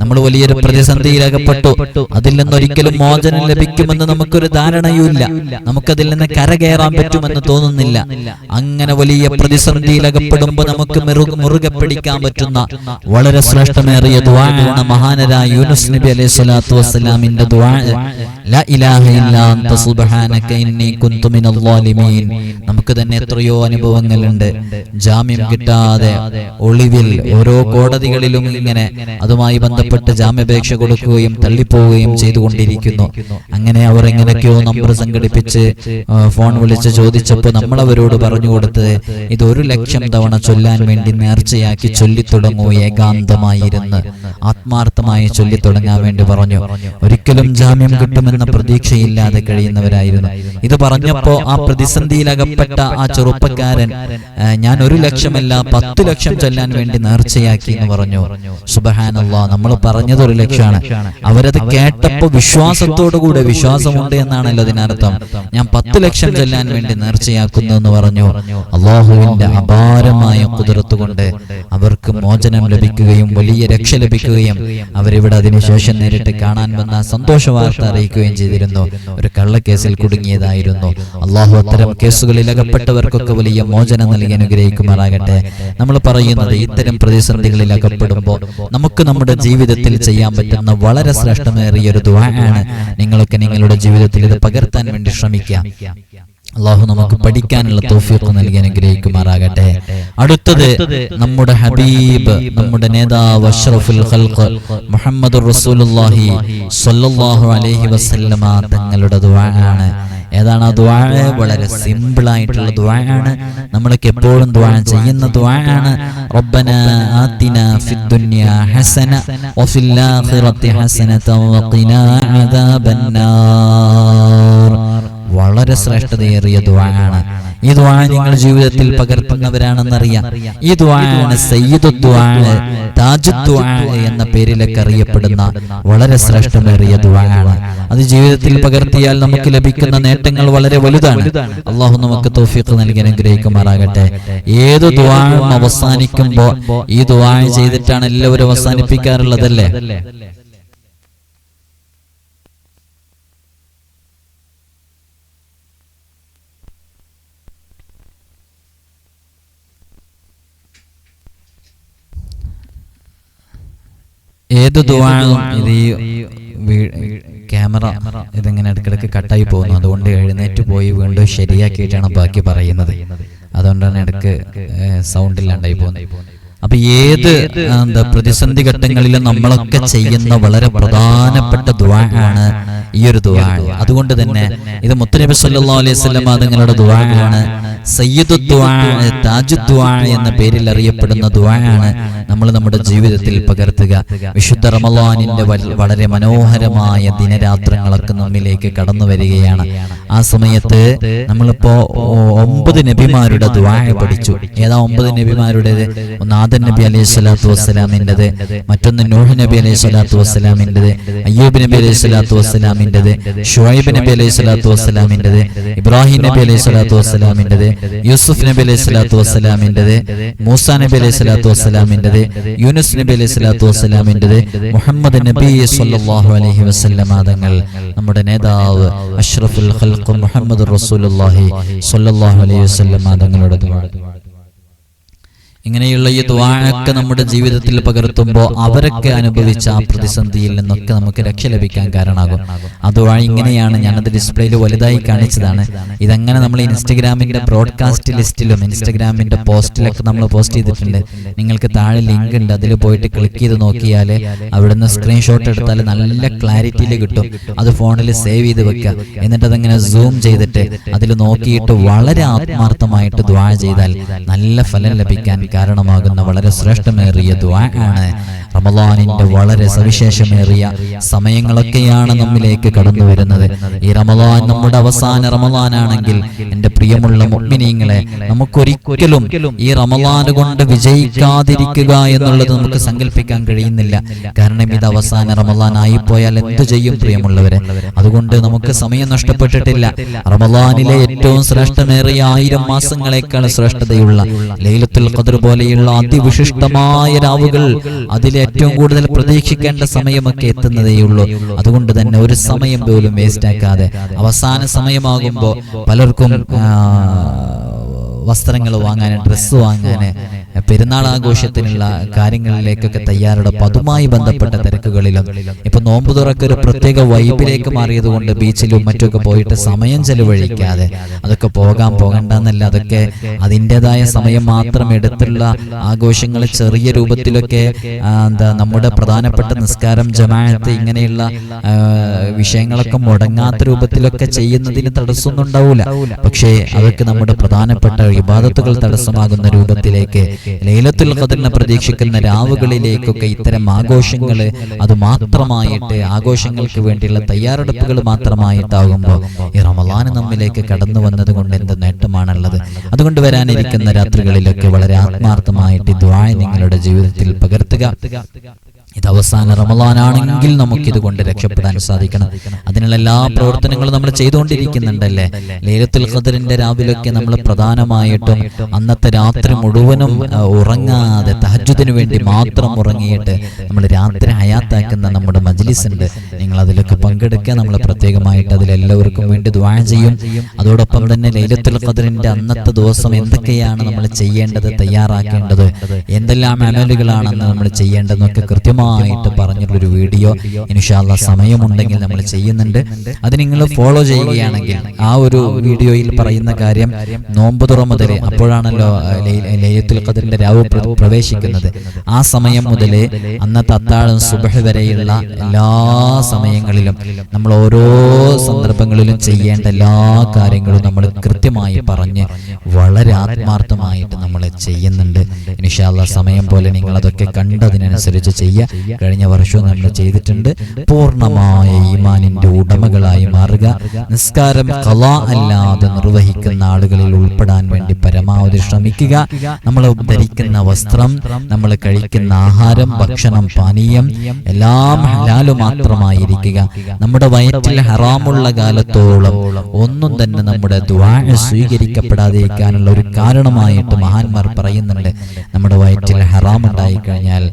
നമ്മൾ വലിയൊരു പ്രതിസന്ധിയിൽ അകപ്പെട്ടു അതിൽ നിന്നൊരിക്കലും മോചനം ലഭിക്കുമെന്ന് നമുക്കൊരു ധാരണയുമില്ല. നമുക്കതിൽ നിന്ന് കരകയറാൻ പറ്റുമെന്ന് തോന്നുന്നില്ല. അങ്ങനെ വലിയ പ്രതിസന്ധിയിൽ അകപ്പെടുമ്പോൾ നമുക്ക് മുറുകെ പിടിക്കാൻ പറ്റുന്ന വളരെ ശ്രേഷ്ഠമേറിയ ദുവാഴാണ് മഹാനരായ യൂനുസ് നബി അലൈഹി സ്വലാത്തു വസ്സലാമിന്റെ ദുവാഴ നമുക്ക് തന്നെ എത്രയോ അനുഭവങ്ങളുണ്ട്. ജാമ്യം കിട്ടാതെ ഒളിവിൽ ഓരോ കോടതികളിലും ഇങ്ങനെ അതുമായി ബന്ധപ്പെട്ട് ജാമ്യപേക്ഷ കൊടുക്കുകയും തള്ളിപ്പോവുകയും ചെയ്തുകൊണ്ടിരിക്കുന്നു. അങ്ങനെ അവർ എങ്ങനെയൊക്കെയോ നമ്പർ സംഘടിപ്പിച്ച് ഫോൺ വിളിച്ച് ചോദിച്ചപ്പോൾ നമ്മൾ അവരോട് പറഞ്ഞു കൊടുത്തത് ഇത് ഒരു ലക്ഷം തവണ ചൊല്ലാൻ വേണ്ടി നേർച്ചയാക്കി ചൊല്ലിത്തുടങ്ങൂ ഏകാന്തമായിരുന്ന് ആത്മാർത്ഥമായി ചൊല്ലിത്തുടങ്ങാൻ വേണ്ടി പറഞ്ഞു. ഒരിക്കലും ജാമ്യം കിട്ടുമെന്ന പ്രതീക്ഷയില്ലാതെ കഴിയുന്നവരായിരുന്നു. ഇത് പറഞ്ഞപ്പോ ആ പ്രതിസന്ധിയിലകപ്പെട്ട ആ ചെറുപ്പക്കാരൻ ഞാൻ ഒരു ലക്ഷമല്ല പത്ത് ലക്ഷം ചെല്ലാൻ വേണ്ടി നേർച്ചയാക്കി എന്ന് പറഞ്ഞു. സുബഹാനല്ലാ നമ്മൾ പറഞ്ഞത് ഒരു ലക്ഷമാണ് അവരത് കേട്ടപ്പോ വിശ്വാസത്തോടുകൂടെ വിശ്വാസമുണ്ട് എന്നാണല്ലോ അതിനർത്ഥം. ഞാൻ പത്ത് ലക്ഷം ചെല്ലാൻ വേണ്ടി നേർച്ചയാക്കുന്നു എന്ന് പറഞ്ഞു. അള്ളാഹുവിന്റെ അപാരമായ കുതിരത്ത് കൊണ്ട് അവർക്ക് മോചനം ലഭിക്കുകയും വലിയ രക്ഷ ലഭിക്കുകയും അവരിവിടെ അതിനുശേഷം നേരിട്ട് കാണാൻ വന്ന സന്തോഷ വാർത്ത അറിയിക്കുകയും ചെയ്തിരുന്നു. ഒരു കള്ളക്കേസിൽ കുടുങ്ങിയതായിരുന്നു. അള്ളാഹു അത്തരം കേസുകളിൽ അകപ്പെട്ടവർക്കൊക്കെ വലിയ മോചനം നൽകി അനുഗ്രഹിക്കുമാറാകട്ടെ. നമ്മൾ പറയുന്നത് ഇത്തരം പ്രതിസന്ധികളിൽ അകപ്പെടുമ്പോൾ നമുക്ക് നമ്മുടെ ജീവിതത്തിൽ ചെയ്യാൻ പറ്റുന്ന വളരെ ശ്രേഷ്ഠമേറിയ ഒരു ദ്വാരാണ് നിങ്ങളൊക്കെ നിങ്ങളുടെ ജീവിതത്തിൽ ഇത് പകർത്താൻ വേണ്ടി ശ്രമിക്കാം അള്ളാഹു നമുക്ക് പഠിക്കാനുള്ള തോഫീഖ് നൽകി അനുഗ്രഹിക്കുമാറാകട്ടെ. അടുത്തത് നമ്മുടെ ഹബീബ് നമ്മുടെ നേതാവ് അഷ്റഫുൽ ഖൽഖ് മുഹമ്മദ് റസൂലുള്ളാഹി സ്വല്ലല്ലാഹു അലൈഹി വസല്ലമ തങ്ങളുടെ ദുആയാണ് ഏതാണ് ആ ദുആ? വളരെ സിമ്പിൾ ആയിട്ടുള്ള ദുആയാണ് നമ്മൾക്ക് എപ്പോഴും ദുആ ചെയ്യുന്ന ദുആയാണ് റബ്ബന ആതിന ഫിദ് ദുനിയ ഹസന വഫിൽ ആഖിറതി ഹസനത വഖിനാ അദാബന്നാർ വളരെ ശ്രേഷ്ഠതയേറിയ ദ്വാണ് ഈ ദ്വാ നിങ്ങൾ ജീവിതത്തിൽ പകർത്തുന്നവരാണെന്നറിയാം. ഈ ദ്വാണ് സയ്യിദു ദ്വാ താജു ദ്വാ എന്ന പേരിലൊക്കെ അറിയപ്പെടുന്ന വളരെ ശ്രേഷ്ഠമേറിയ ദ്വാണ് അത് ജീവിതത്തിൽ പകർത്തിയാൽ നമുക്ക് ലഭിക്കുന്ന നേട്ടങ്ങൾ വളരെ വലുതാണ്. അള്ളാഹു നമുക്ക് തോഫിയത്ത് നൽകി അനുഗ്രഹിക്കുമാറാകട്ടെ. ഏത് ദ്വായും അവസാനിക്കുമ്പോ ഈ ദ്വാ ചെയ്തിട്ടാണ് എല്ലാവരും അവസാനിപ്പിക്കാറുള്ളതല്ലേ? ഏത് ദുവാണോ ഇത് ഈ ക്യാമറ ഇതിങ്ങനെ ഇടയ്ക്കിടയ്ക്ക് കട്ടായി പോകുന്നു അതുകൊണ്ട് എഴുന്നേറ്റ് പോയി വീണ്ടും ശരിയാക്കിയിട്ടാണ് ബാക്കി പറയുന്നത്. അതുകൊണ്ടാണ് ഇടയ്ക്ക് സൗണ്ട് ഇല്ലാണ്ടായി പോകുന്നത്. അപ്പൊ ഏത് എന്താ പ്രതിസന്ധി ഘട്ടങ്ങളിലും നമ്മളൊക്കെ ചെയ്യുന്ന വളരെ പ്രധാനപ്പെട്ട ദുആണ് ഈ ഒരു ദുവാണ് അതുകൊണ്ട് തന്നെ ഇത് മുത്തനബി സല്ലാ അലൈഹി വസല്ലം തങ്ങളുടെ ദുആണ് സയ്യിദു എന്ന പേരിൽ അറിയപ്പെടുന്ന ദുവാണ് നമ്മൾ നമ്മുടെ ജീവിതത്തിൽ പകർത്തുക. വിശുദ്ധ റമലാനിന്റെ വളരെ മനോഹരമായ ദിനരാത്രങ്ങളൊക്കെ നമ്മിലേക്ക് കടന്നു വരികയാണ്. ആ സമയത്ത് നമ്മളിപ്പോ ഒമ്പത് നബിമാരുടെ ദുവാഴ പഠിച്ചു. ഏതാ ഒമ്പത് നബിമാരുടേത്? ഒന്ന് ആദൻ നബി അലൈഹി സ്വലാത്തു വസ്സലാമിന്റെത്. മറ്റൊന്ന് നൂഹ് നബി അലൈഹി സ്വലാത്തു വസ്സലാമിന്റെത്. അയ്യൂബ് നബി അലൈഹി സ്വലാത്തു വസ്സലാമിന്റെത് ഷുഹൈബ് നബി അലൈഹി സ്വലാത്തു വസ്സലാമിന്റെത് ഇബ്രാഹിം നബി അലൈഹി സ്വലാത്തു വസ്സലാമിന്റെത് യൂസുഫ് നബി അലൈഹി സ്വലാത്തു വസ്സലാമിന്റെത് മൂസ നബി അലൈഹി സ്വലാത്തു വസ്സലാമിന്റെത് യൂനുസ് നബി അലൈഹി സ്വലാത്തു വസ്സലാമിന്റെത് മുഹമ്മദ് നബി സല്ലല്ലാഹു അലൈഹി വസല്ലം തങ്ങൾ നമ്മുടെ നേതാവ് അഷ്റഫുൽ ഖൽഖ് മുഹമ്മദ് റസൂലുള്ളാഹി സ്വല്ലല്ലാഹു അലൈഹി വസല്ലം തങ്ങളുടെ ദുആ ഇങ്ങനെയുള്ള ഈ ദ്വാഴൊക്കെ നമ്മുടെ ജീവിതത്തിൽ പകർത്തുമ്പോൾ അവരൊക്കെ അനുഭവിച്ച ആ പ്രതിസന്ധിയിൽ നിന്നൊക്കെ നമുക്ക് രക്ഷ ലഭിക്കാൻ കാരണമാകും. ആ ദ്വാഴ ഇങ്ങനെയാണ് ഞാനത് ഡിസ്പ്ലേയിൽ വലുതായി കാണിച്ചതാണ്. ഇതങ്ങനെ നമ്മൾ ഇൻസ്റ്റഗ്രാമിന്റെ ബ്രോഡ്കാസ്റ്റ് ലിസ്റ്റിലും ഇൻസ്റ്റഗ്രാമിന്റെ പോസ്റ്റിലൊക്കെ നമ്മൾ പോസ്റ്റ് ചെയ്തിട്ടുണ്ട്. നിങ്ങൾക്ക് താഴെ ലിങ്ക് ഉണ്ട്. അതിൽ പോയിട്ട് ക്ലിക്ക് ചെയ്ത് നോക്കിയാൽ അവിടുന്ന് സ്ക്രീൻഷോട്ട് എടുത്താൽ നല്ല ക്ലാരിറ്റിയിൽ കിട്ടും. അത് ഫോണിൽ സേവ് ചെയ്ത് വെക്കുക. എന്നിട്ട് അതങ്ങനെ സൂം ചെയ്തിട്ട് അതിൽ നോക്കിയിട്ട് വളരെ ആത്മാർത്ഥമായിട്ട് ദ്വാഴ ചെയ്താൽ നല്ല ഫലം ലഭിക്കാൻ കാരണമാകുന്ന വളരെ ശ്രേഷ്ഠമേറിയ ദ്വാ ആണ്. വളരെ സവിശേഷമേറിയ സമയങ്ങളൊക്കെയാണ് നമ്മിലേക്ക് കടന്നു വരുന്നത്. ഈ റമലാൻ നമ്മുടെ അവസാന റമലാനാണെങ്കിൽ എന്റെ പ്രിയമുള്ള മുഗ്മിനീങ്ങളെ നമുക്കൊരിക്കലും ഈ റമലാൻ കൊണ്ട് വിജയിക്കാതിരിക്കുക എന്നുള്ളത് നമുക്ക് സങ്കല്പിക്കാൻ കഴിയുന്നില്ല. കാരണം ഇത് അവസാന റമലാൻ ആയിപ്പോയാൽ എന്തു ചെയ്യും പ്രിയമുള്ളവരെ? അതുകൊണ്ട് നമുക്ക് സമയം നഷ്ടപ്പെട്ടിട്ടില്ല. റമലാനിലെ ഏറ്റവും ശ്രേഷ്ഠമേറിയ ആയിരം മാസങ്ങളെക്കാൾ ശ്രേഷ്ഠതയുള്ള ലൈലത്തുൽ ഖദർ പോലെയുള്ള അതിവിശിഷ്ടമായ രാവുകൾ അതിലേറ്റവും കൂടുതൽ പ്രതീക്ഷിക്കേണ്ട സമയമൊക്കെ എത്തുന്നതേയുള്ളൂ അതുകൊണ്ട് തന്നെ ഒരു സമയം പോലും വേസ്റ്റ് ആക്കാതെ അവസാന സമയമാകുമ്പോൾ പലർക്കും വസ്ത്രങ്ങൾ വാങ്ങാൻ ഡ്രസ്സ് വാങ്ങാൻ പെരുന്നാൾ ആഘോഷത്തിനുള്ള കാര്യങ്ങളിലേക്കൊക്കെ തയ്യാറെടുപ്പ് അതുമായി ബന്ധപ്പെട്ട തിരക്കുകളിലും. ഇപ്പൊ നോമ്പ് തുറക്ക് ഒരു പ്രത്യേക വൈബിലേക്ക് മാറിയത് കൊണ്ട് ബീച്ചിലും മറ്റുമൊക്കെ പോയിട്ട് സമയം ചെലവഴിക്കാതെ അതൊക്കെ പോകാൻ പോകണ്ട എന്നല്ല അതൊക്കെ അതിന്റെതായ സമയം മാത്രം എടുത്തുള്ള ആഘോഷങ്ങൾ ചെറിയ രൂപത്തിലൊക്കെ എന്താ നമ്മുടെ പ്രധാനപ്പെട്ട നിസ്കാരം ജമാഅത്ത് ഇങ്ങനെയുള്ള വിഷയങ്ങളൊക്കെ മുടങ്ങാത്ത രൂപത്തിലൊക്കെ ചെയ്യുന്നതിന് തടസ്സമൊന്നും ഉണ്ടാവൂല. പക്ഷേ അതൊക്കെ നമ്മുടെ പ്രധാനപ്പെട്ട ഇബാദത്തുകൾ തടസ്സമാകുന്ന രൂപത്തിലേക്ക് ലൈലത്തുൽ ഖദറിനെ പ്രതീക്ഷിക്കുന്ന രാവുകളിലേക്കൊക്കെ ഇത്തരം ആഘോഷങ്ങൾ അത് മാത്രമായിട്ട് ആഘോഷങ്ങൾക്ക് വേണ്ടിയുള്ള തയ്യാറെടുപ്പുകൾ മാത്രമായിട്ടാകുമ്പോൾ ഈ റമലാൻ നമ്മിലേക്ക് കടന്നു വന്നത് കൊണ്ട് എന്ത് നേട്ടമാണുള്ളത്? അതുകൊണ്ട് വരാനിരിക്കുന്ന രാത്രികളിലൊക്കെ വളരെ ആത്മാർത്ഥമായിട്ട് ദ്വായ നിങ്ങളുടെ ജീവിതത്തിൽ പകർത്തുക. ഇത് അവസാന റമലാനാണെങ്കിൽ നമുക്കിത് കൊണ്ട് രക്ഷപ്പെടാൻ സാധിക്കണം. അതിനുള്ള എല്ലാ പ്രവർത്തനങ്ങളും നമ്മൾ ചെയ്തുകൊണ്ടിരിക്കുന്നുണ്ടല്ലേ? ലേലത്തുൽ ഖദറിന്റെ രാവിലൊക്കെ നമ്മൾ പ്രധാനമായിട്ടും അന്നത്തെ രാത്രി മുഴുവനും ഉറങ്ങാതെ തഹജുദിന് വേണ്ടി മാത്രം ഉറങ്ങിയിട്ട് നമ്മൾ രാത്രി ഹയാത്താക്കുന്ന നമ്മുടെ മജ്ലിസ് ഉണ്ട് നിങ്ങൾ അതിലൊക്കെ പങ്കെടുക്കുക. നമ്മൾ പ്രത്യേകമായിട്ട് അതിലെല്ലാവർക്കും വേണ്ടി ദ്വാഴ ചെയ്യും. അതോടൊപ്പം തന്നെ ലൈലത്തുൽ ഖദറിന്റെ അന്നത്തെ ദിവസം എന്തൊക്കെയാണ് നമ്മൾ ചെയ്യേണ്ടത് തയ്യാറാക്കേണ്ടത് എന്തെല്ലാം അമലുകളാണെന്ന് നമ്മൾ ചെയ്യേണ്ടതെന്നൊക്കെ കൃത്യമായി കൃത്യമായിട്ട് പറഞ്ഞിട്ടുള്ളൊരു വീഡിയോ ഇൻഷാല്ല സമയമുണ്ടെങ്കിൽ നമ്മൾ ചെയ്യുന്നുണ്ട്. അത് നിങ്ങൾ ഫോളോ ചെയ്യുകയാണെങ്കിൽ ആ ഒരു വീഡിയോയിൽ പറയുന്ന കാര്യം നോമ്പ് തുറ മുതൽ അപ്പോഴാണല്ലോ ലയത്തുൽ ഖദറിന്റെ രാവ് പ്രവേശിക്കുന്നത്. ആ സമയം മുതൽ അന്നത്തെ അത്താഴം സുബഹ് വരെയുള്ള എല്ലാ സമയങ്ങളിലും നമ്മൾ ഓരോ സന്ദർഭങ്ങളിലും ചെയ്യേണ്ട എല്ലാ കാര്യങ്ങളും നമ്മൾ കൃത്യമായി പറഞ്ഞ് വളരെ ആത്മാർത്ഥമായിട്ട് നമ്മൾ ചെയ്യുന്നുണ്ട്. ഇനിഷാല്ല സമയം പോലെ നിങ്ങൾ അതൊക്കെ കണ്ടതിനനുസരിച്ച് ചെയ്യുക. കഴിഞ്ഞ വർഷവും നമ്മൾ ചെയ്തിട്ടുണ്ട്. പൂർണമായ ഈമാനിന്റെ ഉടമകളായി മാറുക. നിസ്കാരം കലാ അല്ലാതെ നിർവഹിക്കുന്ന ആളുകളിൽ ഉൾപ്പെടാൻ വേണ്ടി പരമാവധി ശ്രമിക്കുക. നമ്മൾ ധരിക്കുന്ന വസ്ത്രം നമ്മൾ കഴിക്കുന്ന ആഹാരം ഭക്ഷണം പാനീയം എല്ലാം ഹലാലു മാത്രമായിരിക്കുക. നമ്മുടെ വയറ്റിൽ ഹറാമുള്ള കാലത്തോളം ഒന്നും തന്നെ നമ്മുടെ ദ്വാ സ്വീകരിക്കപ്പെടാതിരിക്കാനുള്ള ഒരു കാരണമായിട്ട് മഹാന്മാർ പറയുന്നുണ്ട്. നമ്മുടെ വയറ്റിൽ ഹറാം ഉണ്ടായി കഴിഞ്ഞാൽ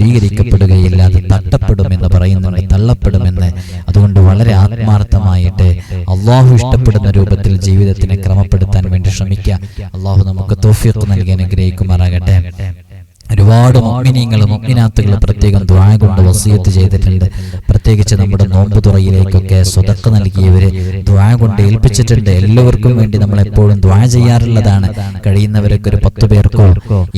സ്വീകരിക്കപ്പെടുകയില്ല അത് തട്ടപ്പെടുമെന്ന് പറയുന്നുണ്ട് തള്ളപ്പെടുമെന്ന്. അതുകൊണ്ട് വളരെ ആത്മാർത്ഥമായിട്ട് അള്ളാഹു ഇഷ്ടപ്പെടുന്ന രൂപത്തിൽ ജീവിതത്തിനെ ക്രമപ്പെടുത്താൻ വേണ്ടി ശ്രമിക്കുക. അള്ളാഹു നമുക്ക് തോഫിയൊക്കെ നൽകി അനുഗ്രഹിക്കുമാറാകട്ടെ. ഒരുപാട് മുഅ്മിനീങ്ങൾ മുഅ്മിനാത്തുകൾ പ്രത്യേകം ദ്വാ കൊണ്ട് വസിയത്ത് ചെയ്തിട്ടുണ്ട്. പ്രത്യേകിച്ച് നമ്മുടെ നോമ്പ് തുറയിലേക്കൊക്കെ സ്വതക്ക നൽകിയവർ ദ്വാ കൊണ്ട് ഏൽപ്പിച്ചിട്ടുണ്ട്. എല്ലാവർക്കും വേണ്ടി നമ്മൾ എപ്പോഴും ദ്വാ ചെയ്യാറുള്ളതാണ്. കഴിയുന്നവരൊക്കെ ഒരു പത്ത് പേർക്കോ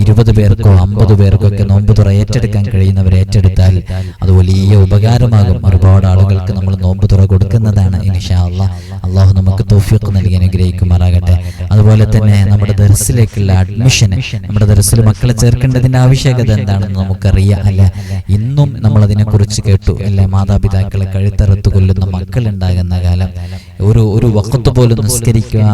ഇരുപത് പേർക്കോ അമ്പത് പേർക്കോ ഒക്കെ നോമ്പ് തുറ ഏറ്റെടുക്കാൻ കഴിയുന്നവർ ഏറ്റെടുത്താൽ അത് വലിയ ഉപകാരമാകും. ഒരുപാട് ആളുകൾക്ക് നമ്മൾ നോമ്പ് തുറ കൊടുക്കുന്നതാണ്. ഇൻഷാ അള്ളാഹ് അള്ളാഹു നമുക്ക് തോഫിയൊക്കെ നൽകി അനുഗ്രഹിക്കുമാറാകട്ടെ. അതുപോലെ തന്നെ നമ്മുടെ ദർസിലേക്കുള്ള അഡ്മിഷന് നമ്മുടെ ദർസിൽ മക്കളെ ചേർക്കേണ്ടതിന്റെ ആവശ്യകത എന്താണെന്ന് നമുക്കറിയാം അല്ലെ? ഇന്നും നമ്മൾ അതിനെക്കുറിച്ച് കേട്ടു അല്ലെ? മാതാപിതാക്കളെ കഴുത്തറുത്ത് കൊല്ലുന്ന മക്കൾ ഉണ്ടാകുന്ന കാലം. ഒരു ഒരു വക്കത്ത് പോലും നിസ്കരിക്കാൻ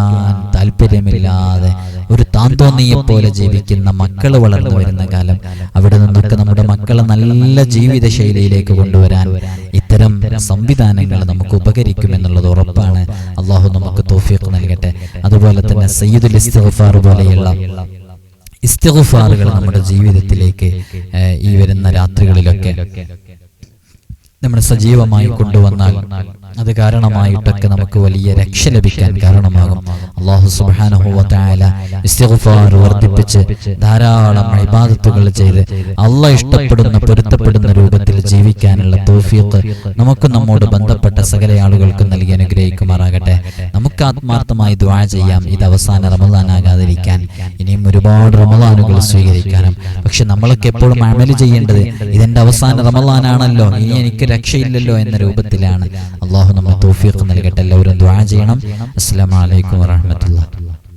താല്പര്യമില്ലാതെ ഒരു താന്തോന്നിയെ പോലെ ജീവിക്കുന്ന മക്കൾ വളർന്നു വരുന്ന കാലം. അവിടെ നിന്നൊക്കെ നമ്മുടെ മക്കളെ നല്ല ജീവിത ശൈലിയിലേക്ക് കൊണ്ടുവരാൻ ഇത്തരം സംവിധാനങ്ങൾ നമുക്ക് ഉപകരിക്കും ഉപകരിക്കുമെന്നുള്ളത് ഉറപ്പാണ്. അള്ളാഹു നമുക്ക് തോഫിയൊക്കെ നൽകട്ടെ. അതുപോലെ തന്നെ സയ്യിദുൽ ഇസ്തഫാർ പോലെയുള്ള ഇസ്തിഗ്ഫാറുകൾ നമ്മുടെ ജീവിതത്തിലേക്ക് ഈ വരുന്ന രാത്രികളിലൊക്കെ നമ്മൾ സജീവമായി കൊണ്ടുവന്നാൽ അത് കാരണമായിട്ടൊക്കെ നമുക്ക് വലിയ രക്ഷ ലഭിക്കാൻ കാരണമാകും. അള്ളാഹു സുബാനഹുല ഇസ്തിഗ്ഫാർ വർദ്ധിപ്പിച്ച് ധാരാളം ഇബാദത്തുകൾ ചെയ്ത് അള്ള ഇഷ്ടപ്പെടുന്ന പൊരുത്തപ്പെടുന്ന രൂപത്തിൽ ജീവിക്കാനുള്ള തോഫീക്ക് നമുക്ക് നമ്മോട് ബന്ധപ്പെട്ട സകല ആളുകൾക്കും നൽകി അനുഗ്രഹിക്കുമാറാകട്ടെ. നമുക്ക് ആത്മാർത്ഥമായി ദ്വാ ചെയ്യാം. ഇത് അവസാന റമദാനാകാതിരിക്കാൻ ഇനിയും ഒരുപാട് റമദാനുകൾ സ്വീകരിക്കാനും പക്ഷെ നമ്മളൊക്കെ എപ്പോഴും അമൽ ചെയ്യേണ്ടത് ഇതെന്റെ അവസാന റമദാനാണല്ലോ. ഇനി എനിക്ക് രക്ഷയില്ലല്ലോ എന്ന രൂപത്തിലാണ്. അള്ളാഹു നമ്മൾ തൗഫീഖ് നൽകട്ടെ. എല്ലാവരും ദ്വാ ചെയ്യണം. അസ്സലാമു അലൈക്കും വറഹ്മത്തുള്ളാഹി.